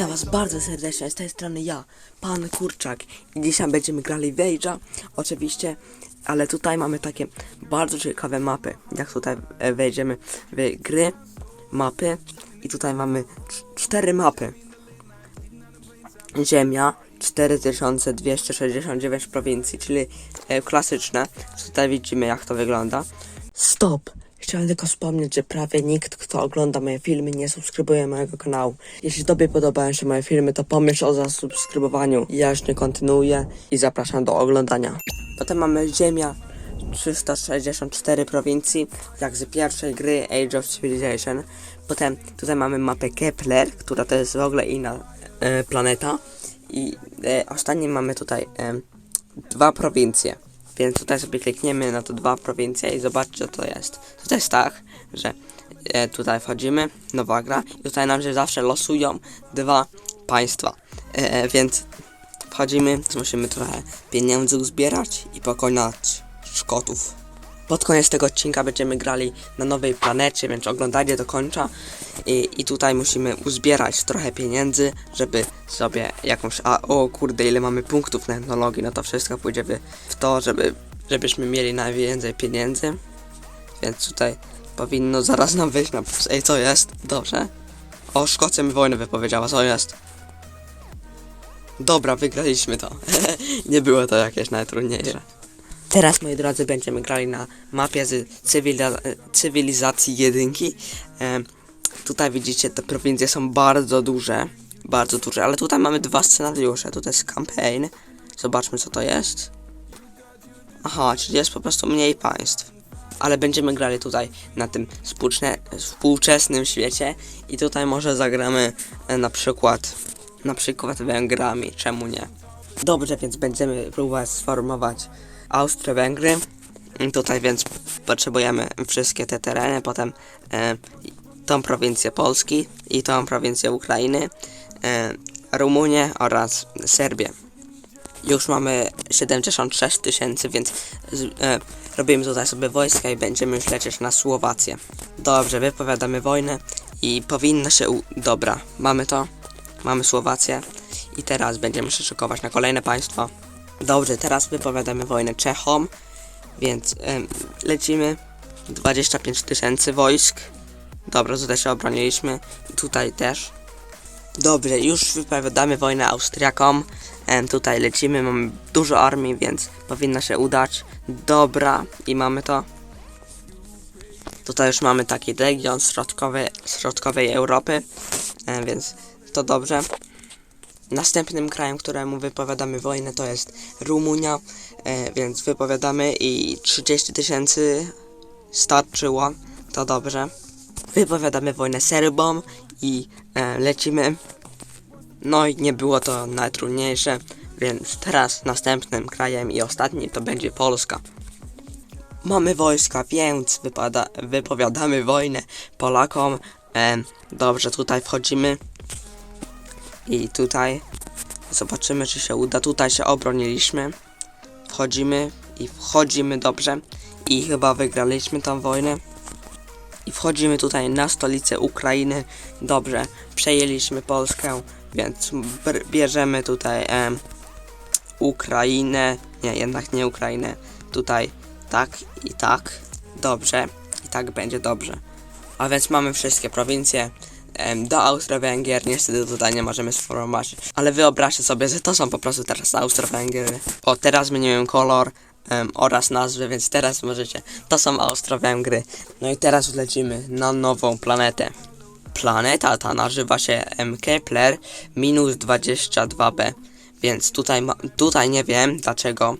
Witam was bardzo serdecznie, z tej strony ja, pan Kurczak i dzisiaj będziemy grali w Age'a, oczywiście, ale tutaj mamy takie bardzo ciekawe mapy, jak tutaj e, wejdziemy w gry, mapy i tutaj mamy cz- cztery mapy. Ziemia, 4269 prowincji, czyli e, klasyczne, tutaj widzimy jak to wygląda. Stop! Chciałem tylko wspomnieć, że prawie nikt, kto ogląda moje filmy, nie subskrybuje mojego kanału. Jeśli Tobie podobają się moje filmy, to pomyśl o zasubskrybowaniu. Ja już nie kontynuuję i zapraszam do oglądania. Potem mamy Ziemia, 364 prowincji, jak z pierwszej gry Age of Civilization. Potem tutaj mamy mapę Kepler, która to jest w ogóle inna e, planeta. I e, ostatnie mamy tutaj e, dwa prowincje. Więc tutaj sobie klikniemy na to dwa prowincje i zobaczcie co to jest. To jest tak, że e, tutaj wchodzimy, nowa gra i tutaj nam się zawsze losują dwa państwa. E, więc wchodzimy, musimy trochę pieniędzy zbierać i pokonać Szkotów. Pod koniec tego odcinka będziemy grali na nowej planecie, więc oglądanie do końca. I, I tutaj musimy uzbierać trochę pieniędzy, żeby sobie jakąś. A o kurde, ile mamy punktów na etnologii, no to wszystko pójdzie w, to, żeby, żebyśmy mieli najwięcej pieniędzy. Więc tutaj powinno zaraz nam wyjść na. Ej, co jest? Dobrze. O, Szkocja mi wojnę wypowiedziała, co jest? Dobra, wygraliśmy to. Nie było to jakieś najtrudniejsze. Teraz, moi drodzy, będziemy grali na mapie z cywila- cywilizacji jedynki. Em, tutaj widzicie, te prowincje są bardzo duże. Bardzo duże, ale tutaj mamy dwa scenariusze. Tutaj jest campaign. Zobaczmy, co to jest. Aha, czyli jest po prostu mniej państw. Ale będziemy grali tutaj na tym współczesnym świecie i tutaj może zagramy e, na przykład na przykład Węgrami, czemu nie? Dobrze, więc będziemy próbować sformować Austro-Węgry. Tutaj więc potrzebujemy wszystkie te tereny, potem e, tą prowincję Polski i tą prowincję Ukrainy, e, Rumunię oraz Serbię. Już mamy 76 tysięcy, więc e, robimy tutaj sobie wojska i będziemy już lecieć na Słowację. Dobrze, wypowiadamy wojnę i powinno się u... Dobra, mamy to. Mamy Słowację i teraz będziemy się szykować na kolejne państwa. Dobrze, teraz wypowiadamy wojnę Czechom, więc em, lecimy. 25 tysięcy wojsk. Dobra, tutaj się obroniliśmy. Tutaj też. Dobrze, już wypowiadamy wojnę Austriakom. Em, tutaj lecimy, mamy dużo armii, więc powinno się udać. Dobra, i mamy to. Tutaj już mamy taki region środkowy, środkowej Europy, e, więc to dobrze. Następnym krajem, któremu wypowiadamy wojnę to jest Rumunia, e, więc wypowiadamy i 30 tysięcy starczyło, to dobrze. Wypowiadamy wojnę Serbom i e, lecimy. No i nie było to najtrudniejsze, więc teraz następnym krajem i ostatnim to będzie Polska. Mamy wojska, więc wypada, wypowiadamy wojnę Polakom. E, dobrze, tutaj wchodzimy. I tutaj zobaczymy, czy się uda. Tutaj się obroniliśmy. Wchodzimy i wchodzimy dobrze. I chyba wygraliśmy tą wojnę. I wchodzimy tutaj na stolicę Ukrainy. Dobrze, przejęliśmy Polskę, więc bierzemy tutaj Ukrainę. Nie, jednak nie Ukrainę. Tutaj tak i tak. Dobrze. I tak będzie dobrze. A więc mamy wszystkie prowincje do Austro-Węgier. Niestety tutaj nie możemy sformować. Ale wyobraźcie sobie, że to są po prostu teraz Austro-Węgry. O, teraz zmieniłem kolor oraz nazwę, więc teraz możecie. To są Austro-Węgry. No i teraz lecimy na nową planetę. Planeta ta nazywa się Kepler minus 22b. Więc tutaj, tutaj nie wiem dlaczego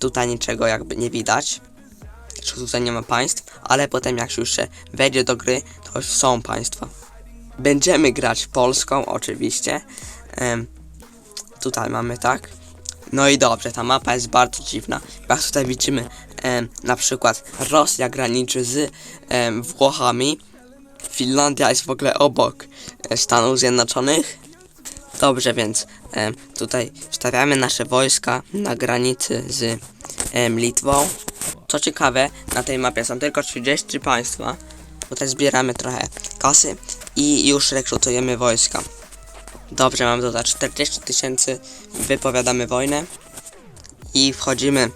tutaj niczego jakby nie widać że tutaj nie ma państw, ale potem jak już się wejdzie do gry, to już są państwa. Będziemy grać Polską oczywiście. Tutaj mamy tak. No i dobrze, ta mapa jest bardzo dziwna. Jak tutaj widzimy na przykład Rosja graniczy z Włochami. Finlandia jest w ogóle obok e, Stanów Zjednoczonych. Dobrze, więc tutaj stawiamy nasze wojska na granicy z Litwą. Co ciekawe, na tej mapie są tylko 30 państwa. Tutaj zbieramy trochę kasy i już rekrutujemy wojska. Dobrze, mam tutaj 40 tysięcy, wypowiadamy wojnę i wchodzimy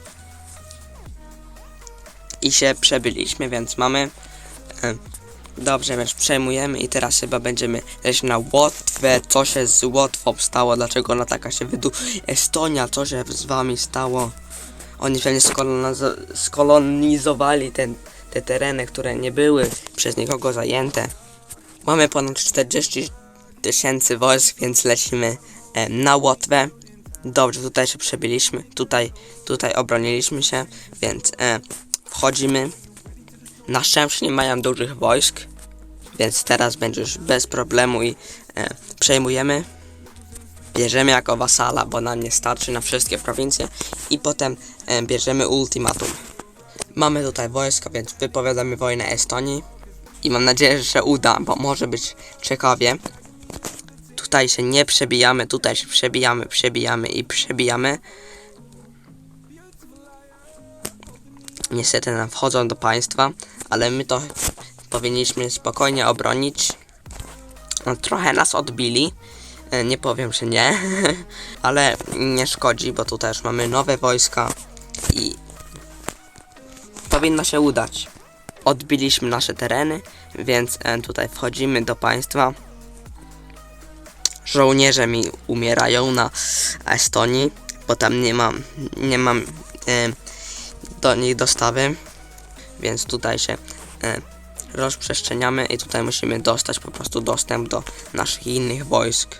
i się przebyliśmy, więc mamy e, dobrze, więc przejmujemy i teraz chyba będziemy leć na Łotwę, co się z Łotwą stało, dlaczego ona taka się wydu... Estonia, co się z wami stało? Oni pewnie skolonizo skolonizowali ten, te tereny, które nie były przez nikogo zajęte. Mamy ponad 40 tysięcy wojsk, więc lecimy e, na Łotwę. Dobrze, tutaj się przebiliśmy, tutaj, tutaj obroniliśmy się, więc e, wchodzimy. Na szczęście nie mają dużych wojsk, więc teraz będzie już bez problemu i e, przejmujemy. Bierzemy jako wasala, bo nam nie starczy na wszystkie prowincje i potem e, bierzemy ultimatum. Mamy tutaj wojska, więc wypowiadamy wojnę Estonii i mam nadzieję, że się uda, bo może być ciekawie. Tutaj się nie przebijamy, tutaj się przebijamy, przebijamy i przebijamy. Niestety nam wchodzą do państwa, ale my to powinniśmy spokojnie obronić. No, trochę nas odbili. E, Nie powiem, że nie, ale nie szkodzi, bo tu też mamy nowe wojska i powinno się udać. Odbiliśmy nasze tereny, więc e, tutaj wchodzimy do państwa. Żołnierze mi umierają na Estonii, bo tam nie mam, nie mam e, do nich dostawy, więc tutaj się e, rozprzestrzeniamy i tutaj musimy dostać po prostu dostęp do naszych innych wojsk.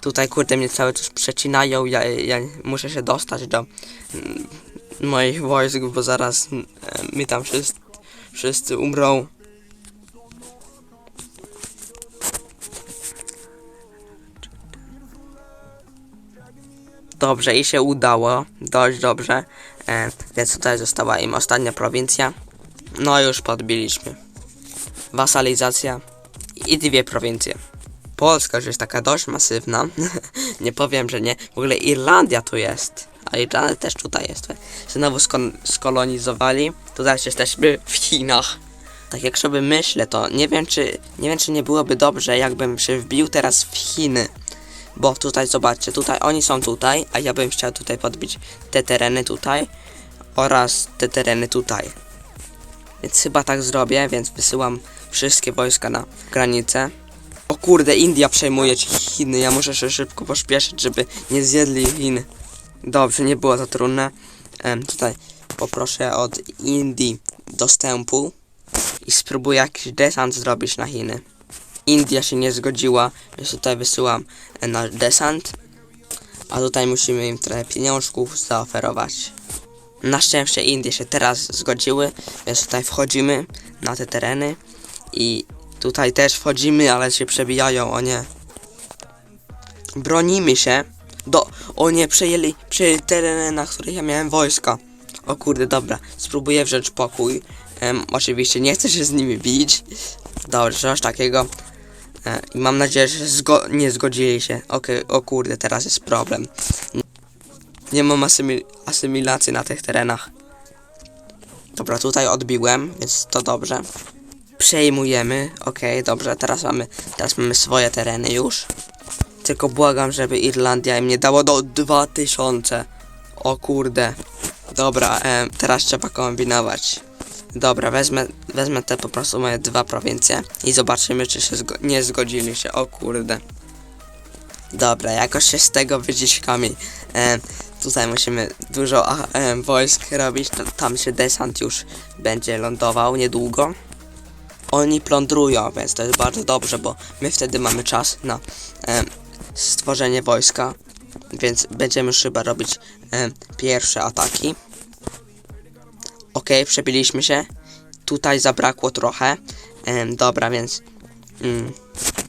Tutaj kurde mnie cały czas przecinają, ja, ja muszę się dostać do moich wojsk, bo zaraz mi tam wszyscy, wszyscy umrą. Dobrze i się udało, dość dobrze, e, więc tutaj została im ostatnia prowincja. No już podbiliśmy. Wasalizacja i dwie prowincje. Polska już jest taka dość masywna. nie powiem, że nie. W ogóle Irlandia tu jest. A Irlandia też tutaj jest. Znowu skon- skolonizowali. Tutaj jesteśmy w Chinach. Tak jak sobie myślę, to nie wiem czy nie wiem czy nie byłoby dobrze, jakbym się wbił teraz w Chiny. Bo tutaj zobaczcie, tutaj oni są tutaj, a ja bym chciał tutaj podbić te tereny tutaj oraz te tereny tutaj. Więc chyba tak zrobię, więc wysyłam wszystkie wojska na granicę. O kurde, India przejmuje Chiny, ja muszę się szybko pośpieszyć, żeby nie zjedli Chin. Dobrze, nie było to trudne. Em, tutaj poproszę od Indii dostępu i spróbuję jakiś desant zrobić na Chiny. India się nie zgodziła, więc tutaj wysyłam e, nasz desant. A tutaj musimy im trochę pieniążków zaoferować. Na szczęście Indie się teraz zgodziły, więc tutaj wchodzimy na te tereny i tutaj też wchodzimy, ale się przebijają, o nie. Bronimy się. Do, o nie, przejęli, przejęli tereny, na których ja miałem wojska. O kurde, dobra, spróbuję wziąć pokój. Em, oczywiście nie chcę się z nimi bić. Dobrze, coś takiego. E, I mam nadzieję, że zgo nie zgodzili się. Okej, o kurde, teraz jest problem. Nie mam asymi asymilacji na tych terenach. Dobra, tutaj odbiłem, więc to dobrze. Przejmujemy. Okej, dobrze, teraz mamy, teraz mamy swoje tereny już. Tylko błagam, żeby Irlandia im nie dało do 2000. O kurde. Dobra, em, teraz trzeba kombinować. Dobra, wezmę, wezmę te po prostu moje dwa prowincje i zobaczymy, czy się zgo nie zgodzili się. O kurde. Dobra, jakoś się z tego wyciskami. E, tutaj musimy dużo e, wojsk robić. T- Tam się desant już będzie lądował niedługo. Oni plądrują, więc to jest bardzo dobrze, bo my wtedy mamy czas na e, stworzenie wojska. Więc będziemy już chyba robić e, pierwsze ataki. Okej, przebiliśmy się. Tutaj zabrakło trochę. Em, dobra, więc mm,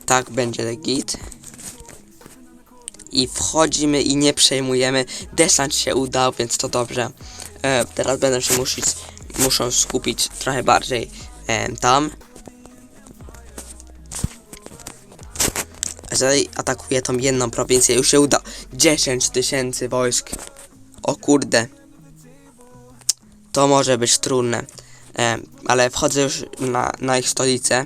tak będzie git. I wchodzimy i nie przejmujemy. Desant się udał, więc to dobrze. E, teraz będę się musić, muszą skupić trochę bardziej em, tam. Jeżeli atakuję tą jedną prowincję, już się uda. 10 tysięcy wojsk. O kurde. To może być trudne. E, ale wchodzę już na, na ich stolicę.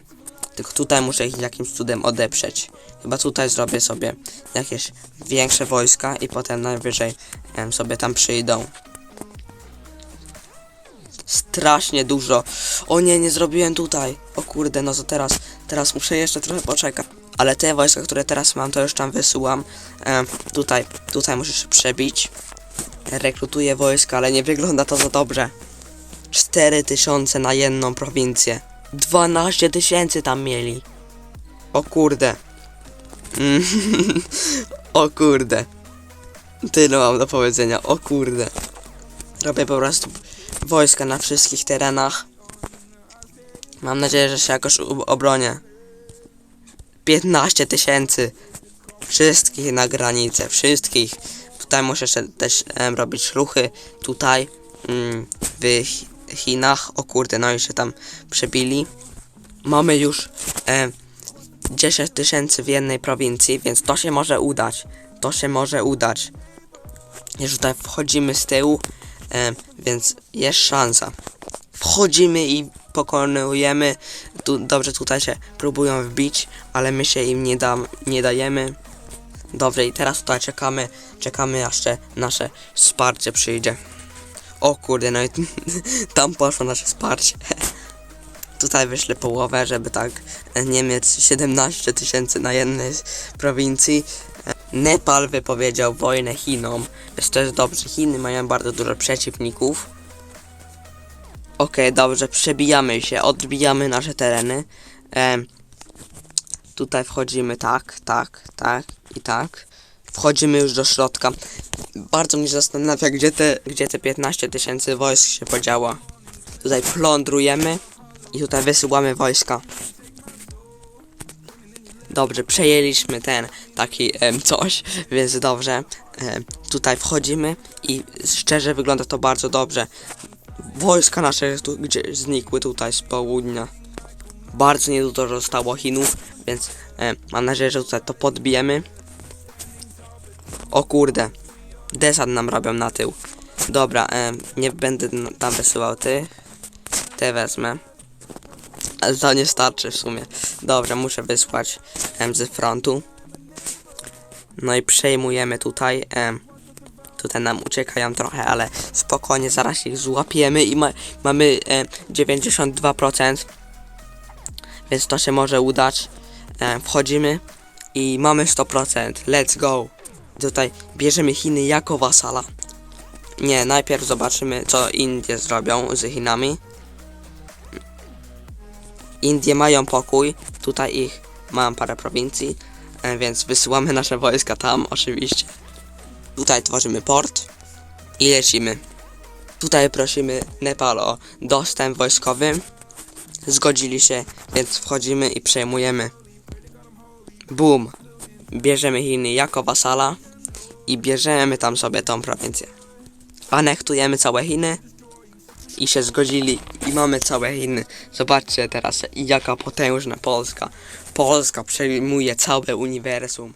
Tylko tutaj muszę ich jakimś cudem odeprzeć. Chyba tutaj zrobię sobie jakieś większe wojska i potem najwyżej em, sobie tam przyjdą. Strasznie dużo. O nie, nie zrobiłem tutaj. O kurde, no to teraz, teraz muszę jeszcze trochę poczekać. Ale te wojska, które teraz mam, to już tam wysyłam. Em, tutaj, tutaj muszę się przebić. Rekrutuję wojska, ale nie wygląda to za dobrze. 4000 na jedną prowincję. 12 tysięcy tam mieli. O kurde. Mm, o kurde. Tyle mam do powiedzenia. O kurde. Robię po prostu wojska na wszystkich terenach. Mam nadzieję, że się jakoś obronię. 15 tysięcy. Wszystkich na granicę. Wszystkich. Tutaj muszę też robić ruchy. Tutaj. Mm, w Chi- Chinach. O kurde, no i się tam przebili. Mamy już em, 10 tysięcy w jednej prowincji, więc to się może udać. To się może udać. Już tutaj wchodzimy z tyłu, więc jest szansa. Wchodzimy i pokonujemy. Tu, dobrze, tutaj się próbują wbić, ale my się im nie, dam, nie dajemy. Dobrze, i teraz tutaj czekamy, czekamy aż nasze wsparcie przyjdzie. O kurde, no i tam poszło nasze wsparcie. Tutaj wyślę połowę, żeby tak e, nie mieć 17 tysięcy na jednej prowincji. E, Nepal wypowiedział wojnę Chinom, jest dobrze. Chiny mają bardzo dużo przeciwników. Okej, dobrze, przebijamy się, odbijamy nasze tereny. Em, tutaj wchodzimy tak, tak, tak i tak. Wchodzimy już do środka. Bardzo mnie zastanawia, gdzie te, gdzie te 15 tysięcy wojsk się podziała. Tutaj plądrujemy i tutaj wysyłamy wojska. Dobrze, przejęliśmy ten taki em, coś, więc dobrze. Em, tutaj wchodzimy i szczerze wygląda to bardzo dobrze. Wojska nasze tu, gdzie znikły tutaj z południa. Bardzo niedużo zostało Chinów, więc em, mam nadzieję, że tutaj to podbijemy. O kurde, desant nam robią na tył. Dobra, em, nie będę tam wysyłał tych. Te wezmę. Ale to nie starczy w sumie. Dobrze, muszę wysłać em, z frontu. No i przejmujemy tutaj. Tutaj nam uciekają trochę, ale spokojnie, zaraz ich złapiemy i ma, mamy em, 92%. Więc to się może udać. Em, wchodzimy i mamy 100%. Let's go. Tutaj bierzemy Chiny jako wasala. Nie, najpierw zobaczymy co Indie zrobią z Chinami. Indie mają pokój, tutaj ich mam parę prowincji, e, więc wysyłamy nasze wojska tam oczywiście. Tutaj tworzymy port i lecimy. Tutaj prosimy Nepal o dostęp wojskowy. Zgodzili się, więc wchodzimy i przejmujemy. Boom. Bierzemy Chiny jako wasala i bierzemy tam sobie tą prowincję. Anektujemy całe Chiny i się zgodzili i mamy całe Chiny. Zobaczcie teraz jaka potężna Polska. Polska przejmuje całe uniwersum.